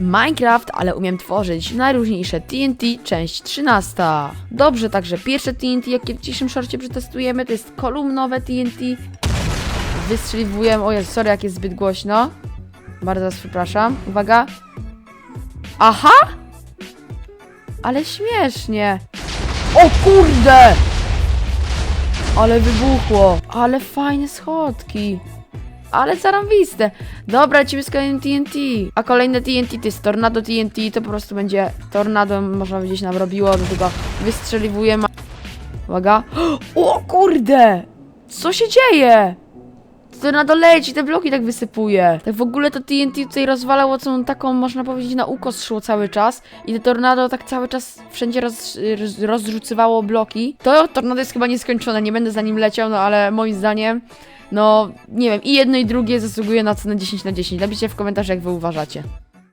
Minecraft, ale umiem tworzyć najróżniejsze TNT, część 13. Dobrze, także pierwsze TNT, jakie w dzisiejszym szorcie przetestujemy, to jest kolumnowe TNT. Wystrzeliwuję, o Jezu, sorry, jak jest zbyt głośno. Bardzo was przepraszam. Uwaga. Aha! Ale śmiesznie. O kurde! Ale wybuchło. Ale fajne schodki. Ale zarąbiste. Dobra, z kolejnym TNT. A kolejne TNT to jest Tornado TNT. To po prostu będzie tornado, można powiedzieć, nam robiło. Do tego wystrzeliwujemy. Uwaga. O kurde! Co się dzieje? Tornado leci, te bloki tak wysypuje. Tak w ogóle to TNT tutaj rozwalało całą taką, można powiedzieć, na ukos szło cały czas. I to tornado tak cały czas wszędzie roz, roz, rozrzucywało bloki. To tornado jest chyba nieskończone, nie będę za nim leciał, no ale moim zdaniem, no nie wiem, i jedno i drugie zasługuje na cenę 10 na 10. Napiszcie w komentarzach, jak wy uważacie.